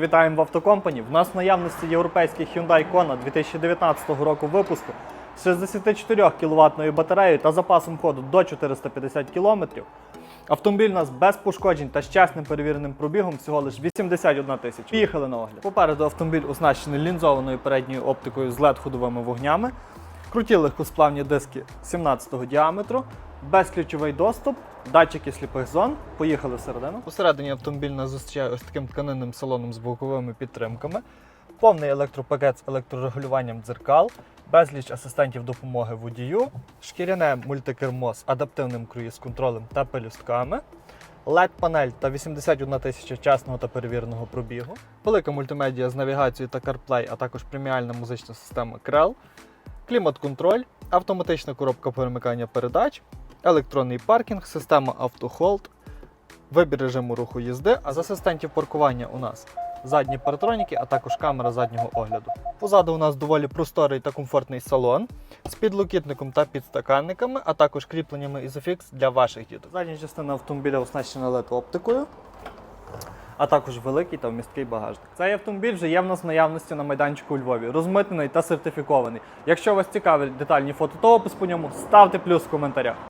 Вітаємо в автокомпані. В нас в наявності європейський Hyundai Kona 2019 року випуску з 64 кВт батареєю та запасом ходу до 450 км. Автомобіль у нас без пошкоджень та з чесним перевіреним пробігом всього лише 81 тисяча. Поїхали на огляд. Попереду автомобіль оснащений лінзованою передньою оптикою з LED-ходовими вогнями, круті легкосплавні диски 17-го діаметру, безключовий доступ, датчики сліпих зон. Поїхали всередину. Посередині автомобіль нас зустрічає ось таким тканинним салоном з боковими підтримками, повний електропакет з електрорегулюванням дзеркал, безліч асистентів допомоги водію, шкіряне мультикермо з адаптивним круїз-контролем та пелюстками. LED-панель та 81 тисяча чесного та перевіреного пробігу, велика мультимедіа з навігацією та CarPlay, а також преміальна музична система Krell, клімат-контроль, автоматична коробка перемикання передач, електронний паркінг, система автохолд, вибір режиму руху їзди, а з асистентів паркування у нас задні паратроніки, а також камера заднього огляду. Позаду у нас доволі просторий та комфортний салон з підлокітником та підстаканниками, а також кріпленнями Isofix для ваших діток. Задня частина автомобіля оснащена LED-оптикою. А також великий та вмісткий багажник. Цей автомобіль вже є в нас в наявності на майданчику у Львові, розмитнений та сертифікований. Якщо вас цікавлять детальні фото та опис по ньому, ставте плюс в коментарях.